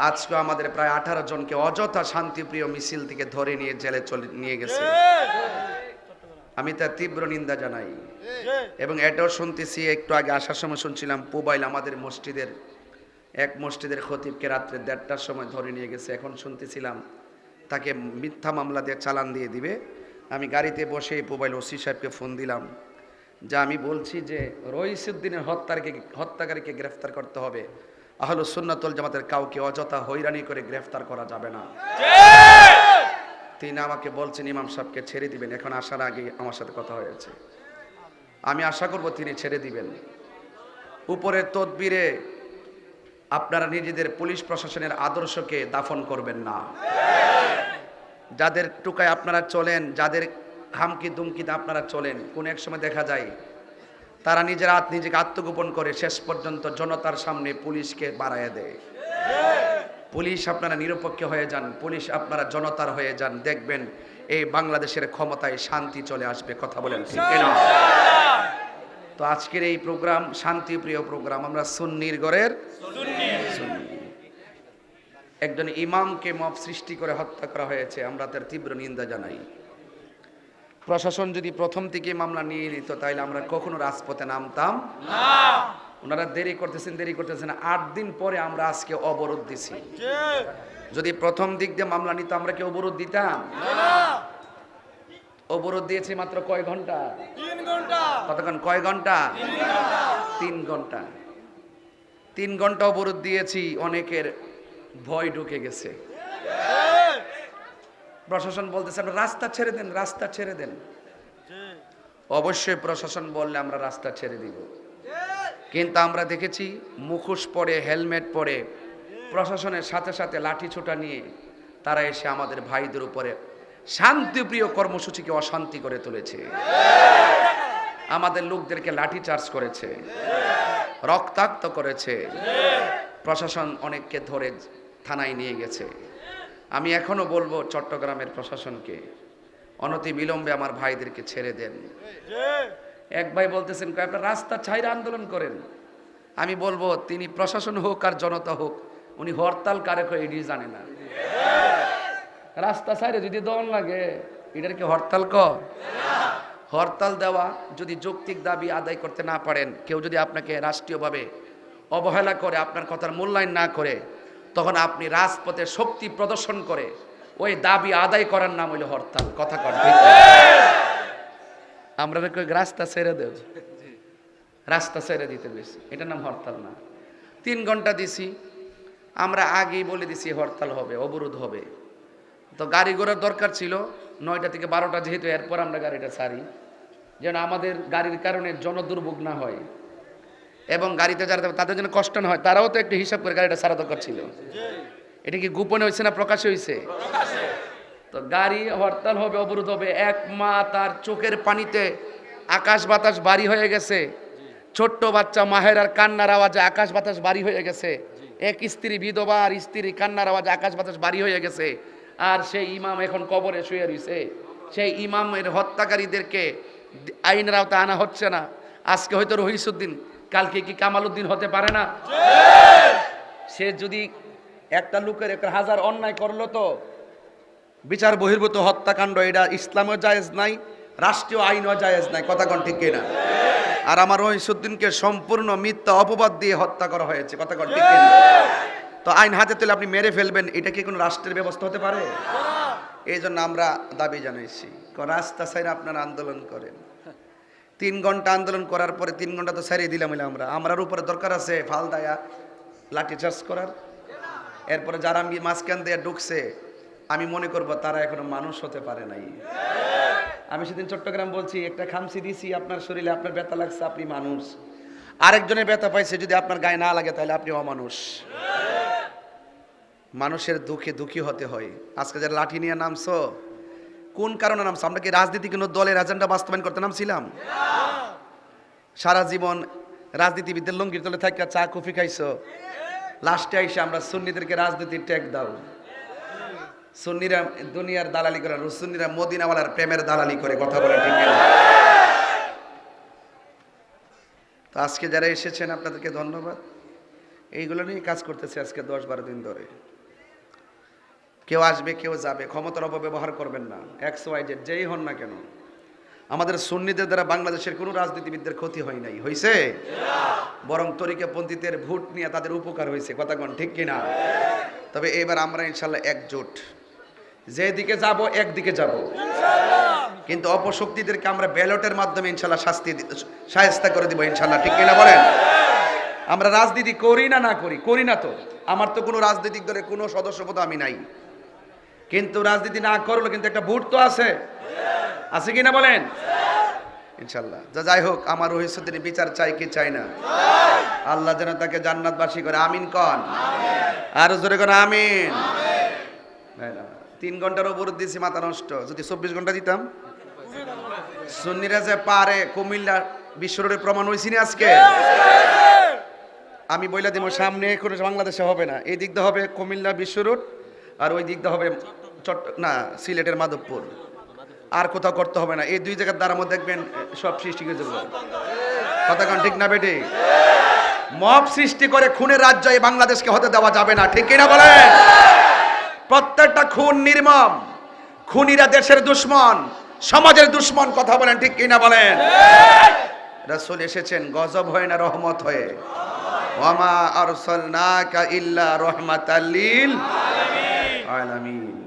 আজকে আমাদের প্রায় আঠারো জনকে অযথা শান্তিপ্রিয় মিছিল থেকে ধরে নিয়ে জেলে চলে নিয়ে গেছে। আমি তার তীব্র নিন্দা জানাই। এবং এটাও শুনতেছি, একটু আগে আসার সময় শুনছিলাম মোবাইল আমাদের মসজিদের, এক মসজিদের খতিবকে রাত্রে দেড়টার সময় ধরে নিয়ে গেছে। এখন শুনতেছিলাম, তাকে মিথ্যা মামলা দিয়ে চালান দিয়ে দিবে। আমি গাড়িতে বসে মোবাইল ওসি সাহেবকে ফোন দিলাম, যা আমি বলছি যে, রইসুদ্দিনের হত্যাকে হত্যাকারীকে গ্রেফতার করতে হবে। আহল সুন্নাতুল জামাতের কাউকে অযথা হয়রানি করে গ্রেফতার করা যাবে না। তিনি আমাকে বলছেন, ইমাম সাহেবকে ছেড়ে দিবেন। এখন আসার আগে আমার সাথে কথা হয়েছে। আমি আশা করব তিনি ছেড়ে দিবেন। উপরের তদবিরে আপনারা নিজেদের পুলিশ প্রশাসনের আদর্শকে দাফন করবেন না। যাদের টুকায় আপনারা চলেন, যাদের হামকি দুমকিতে আপনারা চলেন, কোন এক সময় দেখা যায় তারা নিজের আত নিজেকে আত্মগোপন করে, শেষ পর্যন্ত জনতার সামনে পুলিশকে বাড়াইয়া দেয়। পুলিশ আপনারা নিরপেক্ষ হয়ে যান, পুলিশ আপনারা জনতার হয়ে যান, দেখবেন এই বাংলাদেশের ক্ষমতায় শান্তি চলে আসবে, কথা বলেন ঠিক তো আজকের এই প্রোগ্রাম, শান্তিপ্রিয় প্রোগ্রাম, আমরা সুন্নির গড়ের একজন ইমামকে মব সৃষ্টি করে হত্যা করা হয়েছে, আমরা তার তীব্র নিন্দা জানাই। প্রশাসন যদি প্রথম থেকে মামলা নিয়ে নিত তাহলে আমরা কখনো রাজপথে নামতাম ওনারা দেরি করতেছেন দেরি করতেছেন। আট দিন পরে আমরা আজকে অবরোধ দিছি। যদি প্রথম দিক দিয়ে মামলা নিত আমরা কি অবরোধ দিতাম? অবরোধ দিয়েছি মাত্র কয় ঘণ্টা? কতক্ষণ? কয় ঘণ্টা। তিন ঘণ্টা। তিন ঘণ্টা অবরোধ দিয়েছি অনেকের ভয় ঢুকে গেছে। প্রশাসন বলতেছে, আমরা রাস্তা ছেড়ে দেন, রাস্তা ছেড়ে দেন। অবশ্যই প্রশাসন বললে আমরা রাস্তা ছেড়ে দিব। কিন্তু আমরা দেখেছি মুখোশ পরে, হেলমেট পরে, প্রশাসনের সাথে সাথে লাঠি ছোটা নিয়ে তারা এসে আমাদের ভাইদের উপরে শান্তিপ্রিয় কর্মসূচিকে অশান্তি করে তুলেছে। আমাদের লোকদেরকে লাঠি চার্জ করেছে, রক্তাক্ত করেছে। প্রশাসন অনেককে ধরে থানায় নিয়ে গেছে। আমি এখনও বলব চট্টগ্রামের প্রশাসনকে, অনতি বিলম্বে আমার ভাইদেরকে ছেড়ে দেন। এক ভাই বলতেছেন আপনার রাস্তা ছাইরা আন্দোলন করেন। আমি বলব, তিনি প্রশাসন হোক আর জনতা হোক, উনি হরতাল কারে করে এটি জানে না। রাস্তা ছাইরে যদি দল লাগে, এটার কি হরতাল ক? হরতাল দেওয়া যদি যৌক্তিক দাবি আদায় করতে না পারেন, কেউ যদি আপনাকে রাষ্ট্রীয়ভাবে অবহেলা করে, আপনার কথার মূল্যায়ন না করে তখন আপনি রাজপথে শক্তি প্রদর্শন করে ওই দাবি আদায় করার নাম হইল হরতাল। কথা কর আমরা রাস্তা ছেড়ে দেব। রাস্তা ছেড়ে দিতে বেশি এটার নাম হরতাল না। তিন ঘণ্টা দিছি। আমরা আগেই বলে দিছি, হরতাল হবে, অবরোধ হবে। তো গাড়ি ঘোড়ার দরকার ছিল। নয়টা থেকে বারোটা যেহেতু, এরপর আমরা গাড়িটা ছাড়ি। যেন আমাদের গাড়ির কারণে জনদুর্ভোগ না হয়। এবং গাড়িতে যারা তাদের জন্য কষ্ট না হয়। তারাও তো একটু হিসাব করে গাড়িটা ছাড়া দরকার ছিল। এটা কি গোপনে হয়েছে না প্রকাশে হয়েছে? তো গাড়ি হরতাল হবে, অবরোধ হবে, এক মা তার চোখের পানিতে আকাশ বাতাস বাড়ি হয়ে গেছে। ছোট্ট বাচ্চা মাহের আর কান্নার আওয়াজে আকাশ বাতাস বাড়ি হয়ে গেছে। এক স্ত্রী বিধবা আর স্ত্রী কান্নার আওয়াজে আকাশ বাতাস বাড়ি হয়ে গেছে। আর সেই ইমাম এখন কবরে শুয়ে রয়েছে সেই ইমামের হত্যাকারীদেরকে আইনের আওতায় আনা হচ্ছে না। আজকে হয়তো রহিসুদ্দিন কালকে কি কামালউদ্দিন হতে পারে না? সে যদি একটা লোকের একটা হাজার অন্যায় করল তো বিচার বহির্ভূত হত্যাকাণ্ড, এটা ইসলামও জায়েজ নাই, রাষ্ট্রীয় আইনও জায়েজ নাই, কথা কোন ঠিক না আর আমার রহিসুদ্দিনকে সম্পূর্ণ মিথ্যা অপবাদ দিয়ে হত্যা করা হয়েছে, কথা কোন ঠিক না তো আইন হাতে তুলে আপনি মেরে ফেলবেন, এটা কি কোনো রাষ্ট্রের ব্যবস্থা হতে পারে? এই জন্য আমরা দাবি জানাইছি রাস্তা সাইড আপনারা আন্দোলন করেন। তিন ঘণ্টা আন্দোলন করার পরে তিন ঘণ্টা তো সারিয়ে দিলাম আমরা। আমরার উপরে দরকার আছে ফাল দায়া, লাঠি চার্জ করার। এরপরে যারা আমি মাঝখান দিয়ে ঢুকছে, আমি মনে করব তারা এখনও মানুষ হতে পারে নাই। আমি সেদিন চট্টগ্রাম বলছি, একটা খামসি দিছি, আপনার শরীরে আপনার ব্যথা লাগছে, আপনি মানুষ। আরেকজনের ব্যথা পাইছে, যদি আপনার গায়ে না লাগে, তাহলে আপনি অমানুষ। মানুষের দুঃখে দুঃখী হতে হয়। আজকে যারা লাঠি নিয়ে নামছো, কোন কারণে নামছো? আমরা কি রাজনীতি কোনো দলের এজেন্ডা বাস্তবায়ন করতে নামছিলাম? সারা জীবন রাজনীতিবিদদের লঙ্গির তলে থাকা চা, কফি খাইছো। লাস্টে আইসে আমরা সুন্নিদেরকে রাজনীতির ট্যাগ দাও। সুন্নিরা দুনিয়ার দালালি করে সুন্নিরা মদিনাওয়ালার প্রেমের দালালি করে, কথা বলে ঠিক? তো আজকে যারা এসেছেন, আপনাদেরকে ধন্যবাদ। এইগুলো নিয়ে কাজ করতেছে আজকে দশ বারো দিন ধরে। কেউ আসবে, কেউ যাবে, ক্ষমতার অপব্যবহার করবেন না। এক্স ওয়াই জেড যেই হন না কেন। আমাদের সুন্নিদের দ্বারা বাংলাদেশের কোনো রাজনীতিবিদদের ক্ষতি হয় নাই। হয়েছে বরং তরিকাপন্থীদের ভোট নিয়ে তাদের উপকার হয়েছে কথা কোন, ঠিক কিনা? তবে এবার আমরা ইনশাল্লাহ একজোট। যেদিকে যাব, একদিকে যাব। কিন্তু অপশক্তিদেরকে আমরা ব্যালটের মাধ্যমে ইনশাল্লাহ শাস্তি সাহেস্তা করে দিব ইনশাল্লাহ। ঠিক কিনা বলেন? আমরা রাজনীতি করি না না করি? করি না তো। আমার তো কোনো রাজনৈতিক দলের কোনো সদস্যপদ আমি নাই। কিন্তু রাজনীতি না করল কিন্তু একটা ভোট তো আছে। আছে কি না বলেন? ইনশাল্লাহ যা যাই হোক, আমার রহিসুদ্দিন বিচার চাই কি চাই না? আল্লাহ যেন তাকে জান্নাতবাসী করে। আমিন কন? আর জোরে কোন, আমিন। তিন ঘণ্টার উপর দিয়েছি মাথা নষ্ট। যদি চব্বিশ ঘণ্টা দিতাম? সুন্নিরা যে পারে, কুমিল্লা বিশ্বরের প্রমাণ হয়েছি না আজকে? আমি বইলা দিব, সামনে কোনো বাংলাদেশে হবে না। এই দিক হবে কুমিল্লা বিশ্ব রোড আর ওই দিক হবে চট্ট না, সিলেটের মাধবপুর। আর কোথাও করতে হবে না। এই দুই জায়গার দ্বারা মধ্যে দেখবেন সব সৃষ্টি যাবে। কথা কন ঠিক না বেটি? মব সৃষ্টি করে খুনের রাজ্য এই বাংলাদেশকে হতে দেওয়া যাবে না। ঠিক কিনা বলেন? প্রত্যেকটা খুন নির্মম। খুনিরা দেশের দুশ্মন, সমাজের দুশ্মন, কথা বলেন ঠিক কিনা বলেন? রাসূল এসেছেন, গজব হয়ে না রহমত হয়ে। ওয়ামা আরসালনাকা ইল্লা রাহমাতাল লিল আলামিন।